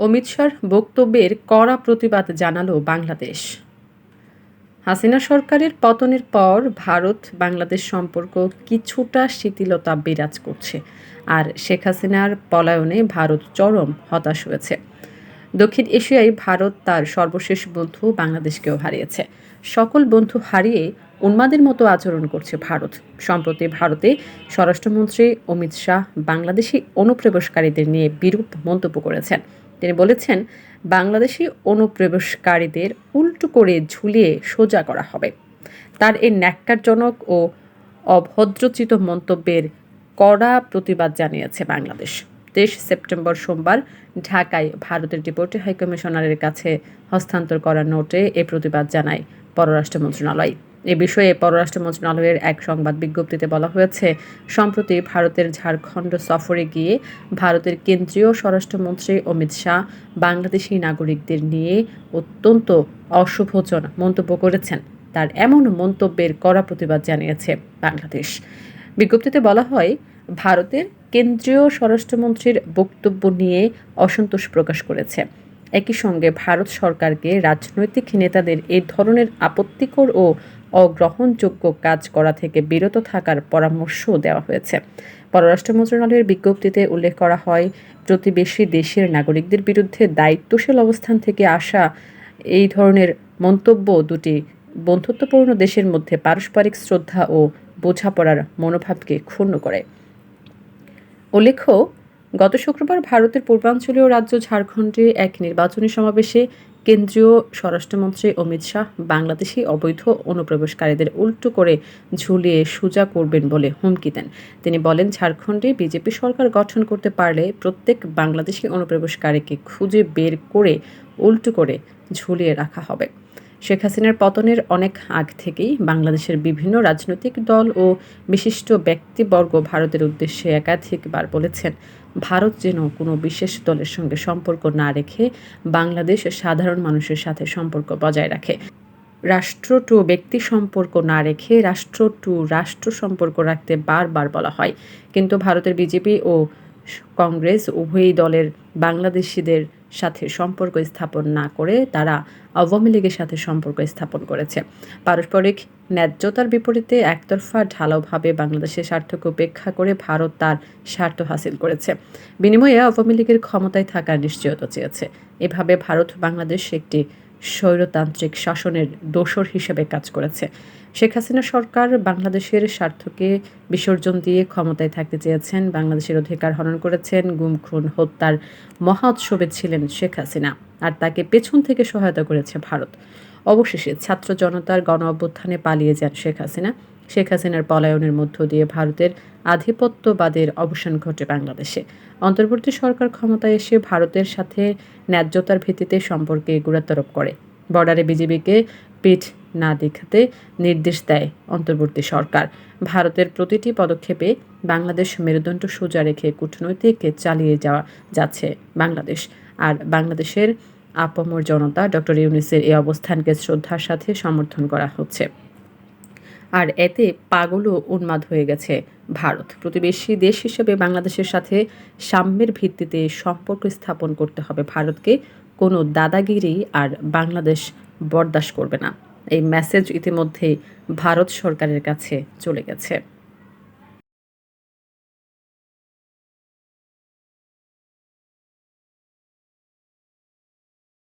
অমিত শাহর বক্তব্যের কড়া প্রতিবাদ জানালো বাংলাদেশ। হাসিনা সরকারের পতনের পর ভারত বাংলাদেশ সম্পর্ক কিছুটা শিথিলতা বিরাজ করছে আর শেখ হাসিনার পলায়নে ভারত চরম হতাশ হয়েছে। দক্ষিণ এশিয়ায় ভারত তার সর্বশেষ বন্ধু বাংলাদেশকেও হারিয়েছে। সকল বন্ধু হারিয়ে উন্মাদের মতো আচরণ করছে ভারত। সম্প্রতি ভারতে স্বরাষ্ট্রমন্ত্রী অমিত শাহ বাংলাদেশি অনুপ্রবেশকারীদের নিয়ে বিরূপ মন্তব্য করেছেন। তিনি বলেছেন, বাংলাদেশি অনুপ্রবেশকারীদের উল্টো করে ঝুলিয়ে সোজা করা হবে। তার এই ন্যাক্কারজনক ও অভদ্রচিত মন্তব্যের কড়া প্রতিবাদ জানিয়েছে বাংলাদেশ। তেইশ সেপ্টেম্বর সোমবার ঢাকায় ভারতের ডেপুটি হাইকমিশনারের কাছে হস্তান্তর করা নোটে এ প্রতিবাদ জানায় পররাষ্ট্র মন্ত্রণালয়। এ বিষয়ে পররাষ্ট্র মন্ত্রণালয়ের এক সংবাদ বিজ্ঞপ্তিতে বলা হয়েছে, সম্প্রতি ভারতের ঝাড়খণ্ড সফরে গিয়ে ভারতের কেন্দ্রীয় স্বরাষ্ট্রমন্ত্রী অমিত শাহ বাংলাদেশি নাগরিকদের নিয়ে অত্যন্ত অশুভজন মন্তব্য করেছেন। তার এমন মন্তব্যের কড়া প্রতিবাদ জানিয়েছে বাংলাদেশ। বিজ্ঞপ্তিতে বলা হয়, ভারতের কেন্দ্রীয় স্বরাষ্ট্রমন্ত্রীর বক্তব্য নিয়ে অসন্তোষ প্রকাশ করেছে। একই সঙ্গে ভারত সরকারকে রাজনৈতিক নেতাদের এই ধরনের আপত্তিকর ও অগ্রহণযোগ্য কাজ করা থেকে বিরত থাকার পরামর্শ দেওয়া হয়েছে। পররাষ্ট্র মন্ত্রণালয়ের বিজ্ঞপ্তিতে উল্লেখ করা হয়, প্রতিবেশী দেশের নাগরিকদের বিরুদ্ধে দায়িত্বশীল অবস্থান থেকে আসা এই ধরনের মন্তব্য দুটি বন্ধুত্বপূর্ণ দেশের মধ্যে পারস্পরিক শ্রদ্ধা ও বোঝাপড়ার মনোভাবকে ক্ষুণ্ণ করে। উল্লেখ্য, গত শুক্রবার ভারতের পূর্বাঞ্চলীয় রাজ্য ঝাড়খণ্ডে এক নির্বাচনী সমাবেশে কেন্দ্রীয় স্বরাষ্ট্রমন্ত্রী অমিত শাহ বাংলাদেশি অবৈধ অনুপ্রবেশকারীদের উল্টো করে ঝুলিয়ে সুজা করবেন বলে হুমকি দেন। তিনি বলেন, ঝাড়খণ্ডে বিজেপি সরকার গঠন করতে পারলে প্রত্যেক বাংলাদেশি অনুপ্রবেশকারীকে খুঁজে বের করে উল্টো করে ঝুলিয়ে রাখা হবে। শেখ হাসিনার পতনের অনেক আগ থেকেই বাংলাদেশের বিভিন্ন রাজনৈতিক দল ও বিশিষ্ট ব্যক্তিবর্গ ভারতের উদ্দেশ্যে একাধিকবার বলেছেন, ভারত যেন কোনো বিশেষ দলের সঙ্গে সম্পর্ক না রেখে বাংলাদেশ সাধারণ মানুষের সাথে সম্পর্ক বজায় রাখে। রাষ্ট্র টু ব্যক্তি সম্পর্ক না রেখে রাষ্ট্র টু রাষ্ট্র সম্পর্ক রাখতে বারবার বলা হয়। কিন্তু ভারতের বিজেপি ও কংগ্রেস উভয়ই দলের বাংলাদেশিদের সাথে সম্পর্ক স্থাপন না করে তারা আওয়ামী লীগের সাথে সম্পর্ক স্থাপন করেছে। পারস্পরিক ন্যায্যতার বিপরীতে একতরফা ঢালাওভাবে বাংলাদেশের স্বার্থকে উপেক্ষা করে ভারত তার স্বার্থ হাসিল করেছে। বিনিময়ে আওয়ামী লীগের ক্ষমতায় থাকার নিশ্চয়তা চেয়েছে। এভাবে ভারত বাংলাদেশ একটি স্বৈরতান্ত্রিক শাসনের দোসর হিসেবে কাজ করেছে। শেখ হাসিনা সরকার বাংলাদেশের স্বার্থকে বিসর্জন দিয়ে ক্ষমতায় থাকতে চেয়েছেন, বাংলাদেশের অধিকার হরণ করেছেন, গুম, খুন, হত্যার মহা উৎসবে ছিলেন শেখ হাসিনা, আর তাকে পেছন থেকে সহায়তা করেছে ভারত। অবশেষে ছাত্র জনতার গণ অভ্যুত্থানে পালিয়ে যান শেখ হাসিনা। শেখ হাসিনার পলায়নের মধ্য দিয়ে ভারতের আধিপত্যবাদের অবসান ঘটে বাংলাদেশে। অন্তর্বর্তী সরকার ক্ষমতায় এসে ভারতের সাথে ন্যায্যতার ভিত্তিতে সম্পর্কে গুরুত্বারোপ করে। বর্ডারে বিজেপিকে পিঠ না দেখাতে নির্দেশ দেয় অন্তর্বর্তী সরকার। ভারতের প্রতিটি পদক্ষেপে বাংলাদেশ মেরুদণ্ড সোজা রেখে কূটনৈতিক চালিয়ে যাওয়া যাচ্ছে বাংলাদেশ। আর বাংলাদেশের আপমর জনতা ডক্টর ইউনিসের এই অবস্থানকে শ্রদ্ধার সাথে সমর্থন করা হচ্ছে। আর এতে পাগলও উন্মাদ হয়ে গেছে ভারত। প্রতিবেশী দেশ হিসেবে বাংলাদেশের সাথে সাম্যের ভিত্তিতে সম্পর্ক স্থাপন করতে হবে ভারতকে। কোনো দাদাগিরি আর বাংলাদেশ বরদাস্ত করবে না। এই মেসেজ ইতিমধ্যেই ভারত সরকারের কাছে চলে গেছে।